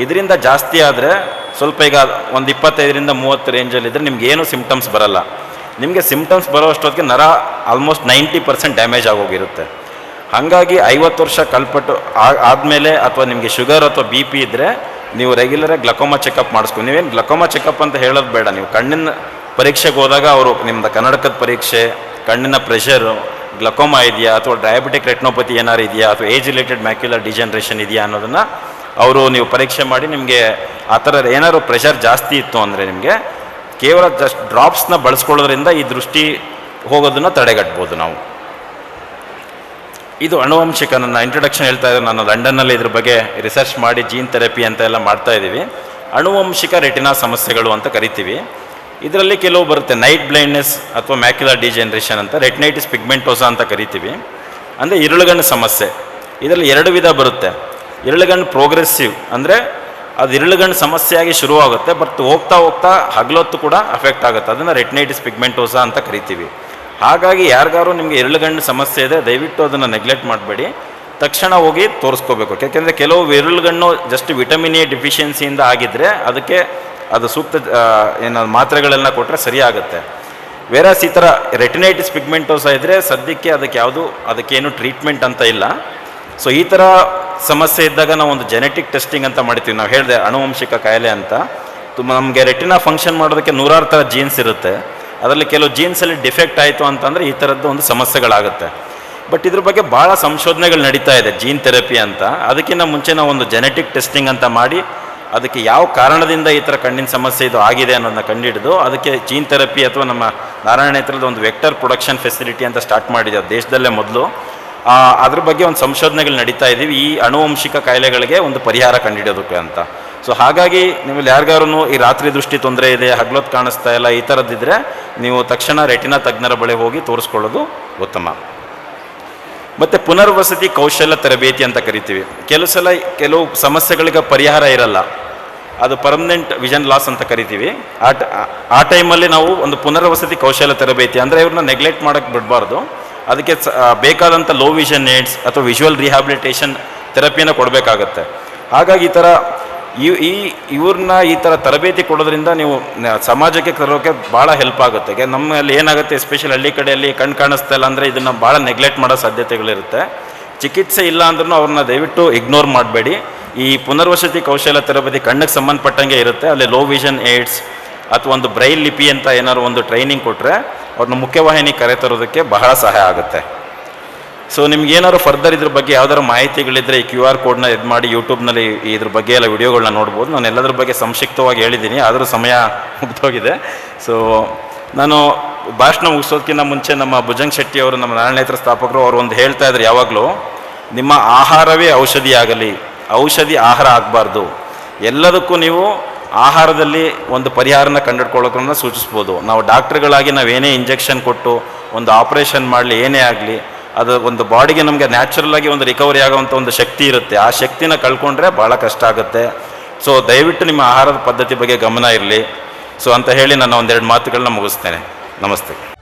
ಇದರಿಂದ ಜಾಸ್ತಿ ಆದರೆ ಸ್ವಲ್ಪ ಈಗ ಒಂದು ಇಪ್ಪತ್ತೈದರಿಂದ ಮೂವತ್ತು ರೇಂಜಲ್ಲಿದ್ದರೆ ನಿಮ್ಗೆ ಏನು ಸಿಮ್ಟಮ್ಸ್ ಬರಲ್ಲ. ನಿಮಗೆ ಸಿಮ್ಟಮ್ಸ್ ಬರೋ ಅಷ್ಟೊತ್ತಿಗೆ ನರ ಆಲ್ಮೋಸ್ಟ್ ನೈಂಟಿ ಪರ್ಸೆಂಟ್ ಡ್ಯಾಮೇಜ್ ಆಗೋಗಿರುತ್ತೆ. ಹಾಗಾಗಿ ಐವತ್ತು ವರ್ಷ ಕಲ್ಪಟ್ಟು ಆದಮೇಲೆ ಅಥವಾ ನಿಮಗೆ ಶುಗರ್ ಅಥವಾ ಬಿ ಪಿ ಇದ್ದರೆ ನೀವು ರೆಗ್ಯುಲರಾಗಿ ಗ್ಲಕೋಮಾ ಚೆಕಪ್ ಮಾಡಿಸ್ಕೊಂಡು ನೀವೇನು ಗ್ಲಕೋಮಾ ಚೆಕಪ್ ಅಂತ ಹೇಳೋದು ಬೇಡ. ನೀವು ಕಣ್ಣಿನ ಪರೀಕ್ಷೆಗೆ ಹೋದಾಗ ಅವರು ನಿಮ್ಮದು ಕನ್ನಡಕದ ಪರೀಕ್ಷೆ, ಕಣ್ಣಿನ ಪ್ರೆಷರು ಗ್ಲಕೋಮಾ ಇದೆಯಾ ಅಥವಾ ಡಯಾಬಿಟಿಕ್ ರೆಟ್ನೋಪತಿ ಏನಾರು ಇದೆಯಾ ಅಥವಾ ಏಜ್ ರಿಲೇಟೆಡ್ ಮ್ಯಾಕ್ಯುಲರ್ ಡಿಜನ್ರೇಷನ್ ಇದೆಯಾ ಅನ್ನೋದನ್ನು ಅವರು ನೀವು ಪರೀಕ್ಷೆ ಮಾಡಿ ನಿಮಗೆ ಆ ಥರ ಏನಾದ್ರು ಪ್ರೆಷರ್ ಜಾಸ್ತಿ ಇತ್ತು ಅಂದರೆ ನಿಮಗೆ ಕೇವಲ ಜಸ್ಟ್ ಡ್ರಾಪ್ಸ್ನ ಬಳಸ್ಕೊಳ್ಳೋದ್ರಿಂದ ಈ ದೃಷ್ಟಿ ಹೋಗೋದನ್ನು ತಡೆಗಟ್ಬೋದು ನಾವು. ಇದು ಅಣುವಂಶಿಕ ನನ್ನ ಇಂಟ್ರೊಡಕ್ಷನ್ ಹೇಳ್ತಾ ಇದ್ದೆ ನಾನು ಲಂಡನ್ನಲ್ಲಿ ಇದ್ರ ಬಗ್ಗೆ ರಿಸರ್ಚ್ ಮಾಡಿ ಜೀನ್ ಥೆರಪಿ ಅಂತ ಎಲ್ಲ ಮಾಡ್ತಾ ಇದ್ದೀವಿ. ಅಣುವಂಶಿಕ ರೆಟಿನಾ ಸಮಸ್ಯೆಗಳು ಅಂತ ಕರಿತೀವಿ. ಇದರಲ್ಲಿ ಕೆಲವು ಬರುತ್ತೆ. ನೈಟ್ ಬ್ಲೈಂಡ್ನೆಸ್ ಅಥವಾ ಮ್ಯಾಕ್ಯುಲರ್ ಡಿಜೆನರೇಷನ್ ಅಂತ ರೆಟ್ನೈಟಿಸ್ ಪಿಗ್ಮೆಂಟೋಸಾ ಅಂತ ಕರಿತೀವಿ. ಅಂದರೆ ಇರುಳುಗಣ್ಣು ಸಮಸ್ಯೆ. ಇದರಲ್ಲಿ ಎರಡು ವಿಧ ಬರುತ್ತೆ. ಇರುಳುಗಣ್ಣು ಪ್ರೋಗ್ರೆಸಿವ್ ಅಂದರೆ ಅದು ಇರಳುಗಣ್ಣು ಸಮಸ್ಯೆಯಾಗಿ ಶುರುವಾಗುತ್ತೆ ಬಟ್ ಹೋಗ್ತಾ ಹೋಗ್ತಾ ಹಗಲೊತ್ತು ಕೂಡ ಅಫೆಕ್ಟ್ ಆಗುತ್ತೆ. ಅದನ್ನು ರೆಟ್ನೈಟಿಸ್ ಪಿಗ್ಮೆಂಟೋಸಾ ಅಂತ ಕರಿತೀವಿ. ಹಾಗಾಗಿ ಯಾರಿಗಾರು ನಿಮಗೆ ಇರಳುಗಣ್ಣು ಸಮಸ್ಯೆ ಇದೆ, ದಯವಿಟ್ಟು ಅದನ್ನು ನೆಗ್ಲೆಕ್ಟ್ ಮಾಡಬೇಡಿ. ತಕ್ಷಣ ಹೋಗಿ ತೋರಿಸ್ಕೋಬೇಕು. ಯಾಕೆಂದರೆ ಕೆಲವು ಇರಳುಗಣ್ಣು ಜಸ್ಟ್ ವಿಟಮಿನ್ ಎ ಡಿಫಿಷಿಯನ್ಸಿಯಿಂದ ಆಗಿದ್ದರೆ ಅದಕ್ಕೆ ಅದು ಸೂಕ್ತ ಏನು ಮಾತ್ರೆಗಳೆಲ್ಲ ಕೊಟ್ಟರೆ ಸರಿಯಾಗುತ್ತೆ. ವೇರಾಸ್ ಈ ಥರ ರೆಟಿನೈಟಿಸ್ ಪಿಗ್ಮೆಂಟೋಸ ಇದ್ದರೆ ಸದ್ಯಕ್ಕೆ ಅದಕ್ಕೆ ಯಾವುದು, ಅದಕ್ಕೇನು ಟ್ರೀಟ್ಮೆಂಟ್ ಅಂತ ಇಲ್ಲ. ಸೊ ಈ ಥರ ಸಮಸ್ಯೆ ಇದ್ದಾಗ ನಾವು ಒಂದು ಜೆನೆಟಿಕ್ ಟೆಸ್ಟಿಂಗ್ ಅಂತ ಮಾಡ್ತೀವಿ ನಾವು ಹೇಳಿದೆ ಅಣುವಂಶಿಕ ಕಾಯಿಲೆ ಅಂತ. ತುಂಬ ನಮಗೆ ರೆಟಿನಾ ಫಂಕ್ಷನ್ ಮಾಡೋದಕ್ಕೆ ನೂರಾರು ಥರ ಜೀನ್ಸ್ ಇರುತ್ತೆ. ಅದರಲ್ಲಿ ಕೆಲವು ಜೀನ್ಸಲ್ಲಿ ಡಿಫೆಕ್ಟ್ ಆಯಿತು ಅಂತಂದರೆ ಈ ಥರದ್ದು ಒಂದು ಸಮಸ್ಯೆಗಳಾಗುತ್ತೆ. ಬಟ್ ಇದ್ರ ಬಗ್ಗೆ ಭಾಳ ಸಂಶೋಧನೆಗಳು ನಡೀತಾ ಇದೆ ಜೀನ್ ಥೆರಪಿ ಅಂತ. ಅದಕ್ಕಿಂತ ಮುಂಚೆ ನಾವು ಒಂದು ಜೆನೆಟಿಕ್ ಟೆಸ್ಟಿಂಗ್ ಅಂತ ಮಾಡಿ, ಅದಕ್ಕೆ ಯಾವ ಕಾರಣದಿಂದ ಈ ಥರ ಕಣ್ಣಿನ ಸಮಸ್ಯೆ ಇದು ಆಗಿದೆ ಅನ್ನೋದನ್ನ ಕಂಡುಹಿಡಿದು ಅದಕ್ಕೆ ಜೀನ್ ಥೆರಪಿ ಅಥವಾ ನಮ್ಮ ನಾರಾಯಣ ಒಂದು ವೆಕ್ಟರ್ ಪ್ರೊಡಕ್ಷನ್ ಫೆಸಿಲಿಟಿ ಅಂತ ಸ್ಟಾರ್ಟ್ ಮಾಡಿದೆ ದೇಶದಲ್ಲೇ ಮೊದಲು. ಅದ್ರ ಬಗ್ಗೆ ಒಂದು ಸಂಶೋಧನೆಗಳು ನಡೀತಾ ಇದ್ದೀವಿ. ಈ ಅಣುವಂಶಿಕ ಕಾಯಿಲೆಗಳಿಗೆ ಒಂದು ಪರಿಹಾರ ಕಂಡುಹಿಡಿಯೋದಕ್ಕೆ ಅಂತ. ಸೊ ಹಾಗಾಗಿ ನಿಮ್ಮಲ್ಲಿ ಯಾರಿಗಾರು ಈ ರಾತ್ರಿ ದೃಷ್ಟಿ ತೊಂದರೆ ಇದೆ, ಹಗ್ಲೊತ್ತು ಕಾಣಿಸ್ತಾ ಇಲ್ಲ, ಈ ಥರದ್ದಿದ್ರೆ ನೀವು ತಕ್ಷಣ ರೆಟಿನಾ ತಜ್ಞರ ಬಳಿ ಹೋಗಿ ತೋರಿಸ್ಕೊಳ್ಳೋದು ಉತ್ತಮ. ಮತ್ತು ಪುನರ್ವಸತಿ ಕೌಶಲ್ಯ ತರಬೇತಿ ಅಂತ ಕರಿತೀವಿ. ಕೆಲವು ಸಲ ಕೆಲವು ಸಮಸ್ಯೆಗಳಿಗೆ ಪರಿಹಾರ ಇರಲ್ಲ. ಅದು ಪರ್ಮನೆಂಟ್ ವಿಷನ್ ಲಾಸ್ ಅಂತ ಕರಿತೀವಿ. ಆ ಆ ಟೈಮಲ್ಲಿ ನಾವು ಒಂದು ಪುನರ್ವಸತಿ ಕೌಶಲ್ಯ ತರಬೇತಿ, ಅಂದರೆ ಇವ್ರನ್ನ ನೆಗ್ಲೆಕ್ಟ್ ಮಾಡೋಕ್ಕೆ ಬಿಡಬಾರ್ದು. ಅದಕ್ಕೆ ಬೇಕಾದಂಥ ಲೋ ವಿಷನ್ ಏಡ್ಸ್ ಅಥವಾ ವಿಜುವಲ್ ರಿಹ್ಯಾಬಿಲಿಟೇಷನ್ ಥೆರಪಿಯನ್ನು ಕೊಡಬೇಕಾಗತ್ತೆ. ಹಾಗಾಗಿ ಈ ಥರ ಈ ಈ, ಇವ್ರನ್ನ ಈ ಥರ ತರಬೇತಿ ಕೊಡೋದ್ರಿಂದ ನೀವು ಸಮಾಜಕ್ಕೆ ತರೋಕ್ಕೆ ಭಾಳ ಹೆಲ್ಪ್ ಆಗುತ್ತೆ. ಯಾಕೆ, ನಮ್ಮಲ್ಲಿ ಏನಾಗುತ್ತೆ ಎಸ್ಪೆಷಲಿ ಹಳ್ಳಿ ಕಡೆಯಲ್ಲಿ ಕಣ್ಣು ಕಾಣಿಸ್ತಾ ಇಲ್ಲ ಅಂದರೆ ಇದನ್ನು ಭಾಳ ನೆಗ್ಲೆಕ್ಟ್ ಮಾಡೋ ಸಾಧ್ಯತೆಗಳಿರುತ್ತೆ. ಚಿಕಿತ್ಸೆ ಇಲ್ಲ ಅಂದ್ರೂ ಅವ್ರನ್ನ ದಯವಿಟ್ಟು ಇಗ್ನೋರ್ ಮಾಡಬೇಡಿ. ಈ ಪುನರ್ವಸತಿ ಕೌಶಲ್ಯ ತರಬೇತಿ ಕಣ್ಣಿಗೆ ಸಂಬಂಧಪಟ್ಟಂಗೆ ಇರುತ್ತೆ. ಅಲ್ಲಿ ಲೋ ವಿಷನ್ ಏಡ್ಸ್ ಅಥವಾ ಒಂದು ಬ್ರೈಲ್ ಲಿಪಿ ಅಂತ ಏನಾದ್ರು ಒಂದು ಟ್ರೈನಿಂಗ್ ಕೊಟ್ಟರೆ ಅವ್ರನ್ನ ಮುಖ್ಯವಾಹಿನಿ ಕರೆತರೋದಕ್ಕೆ ಬಹಳ ಸಹಾಯ ಆಗುತ್ತೆ. ಸೊ ನಿಮ್ಗೆ ಏನಾದ್ರು ಫರ್ದರ್ ಇದ್ರ ಬಗ್ಗೆ ಯಾವ್ದಾದ್ರು ಮಾಹಿತಿಗಳಿದ್ರೆ ಈ ಕ್ಯೂ ಆರ್ ಕೋಡ್ನ ಇದು ಮಾಡಿ ಯೂಟ್ಯೂಬ್ನಲ್ಲಿ ಇದ್ರ ಬಗ್ಗೆ ಎಲ್ಲ ವಿಡಿಯೋಗಳನ್ನ ನೋಡ್ಬೋದು. ನಾನು ಎಲ್ಲದ್ರ ಬಗ್ಗೆ ಸಂಕ್ಷಿಪ್ತವಾಗಿ ಹೇಳಿದ್ದೀನಿ ಆದರೂ ಸಮಯ ಮುಗ್ದೋಗಿದೆ. ಸೊ ನಾನು ಭಾಷಣ ಮುಗಿಸೋದಕ್ಕಿಂತ ಮುಂಚೆ ನಮ್ಮ ಭುಜಂಗ್ ಶೆಟ್ಟಿ ಅವರು, ನಮ್ಮ ನಾರಾಯಣೇತ್ರ ಸ್ಥಾಪಕರು ಅವರು ಒಂದು ಹೇಳ್ತಾ ಇದ್ರು ಯಾವಾಗಲೂ, ನಿಮ್ಮ ಆಹಾರವೇ ಔಷಧಿ ಆಗಲಿ ಔಷಧಿ ಆಹಾರ ಆಗಬಾರ್ದು. ಎಲ್ಲದಕ್ಕೂ ನೀವು ಆಹಾರದಲ್ಲಿ ಒಂದು ಪರಿಹಾರನ ಕಂಡುಹಿಡ್ಕೊಳ್ಳೋಕನ್ನ ಸೂಚಿಸ್ಬೋದು. ನಾವು ಡಾಕ್ಟ್ರುಗಳಾಗಿ ಏನೇ ಇಂಜೆಕ್ಷನ್ ಕೊಟ್ಟು ಒಂದು ಆಪ್ರೇಷನ್ ಮಾಡಲಿ, ಏನೇ ಆಗಲಿ, ಅದು ಒಂದು ಬಾಡಿಗೆ ನಮಗೆ ನ್ಯಾಚುರಲ್ ಆಗಿ ಒಂದು ರಿಕವರಿ ಆಗೋವಂಥ ಒಂದು ಶಕ್ತಿ ಇರುತ್ತೆ. ಆ ಶಕ್ತಿನ ಕಳ್ಕೊಂಡ್ರೆ ಭಾಳ ಕಷ್ಟ ಆಗುತ್ತೆ. ಸೊ, ದಯವಿಟ್ಟು ನಿಮ್ಮ ಆಹಾರದ ಪದ್ಧತಿ ಬಗ್ಗೆ ಗಮನ ಇರಲಿ. ಸೊ, ಅಂತ ಹೇಳಿ ನಾನು ಒಂದೆರಡು ಮಾತುಗಳನ್ನ ಮುಗಿಸ್ತೇನೆ. ನಮಸ್ತೆ.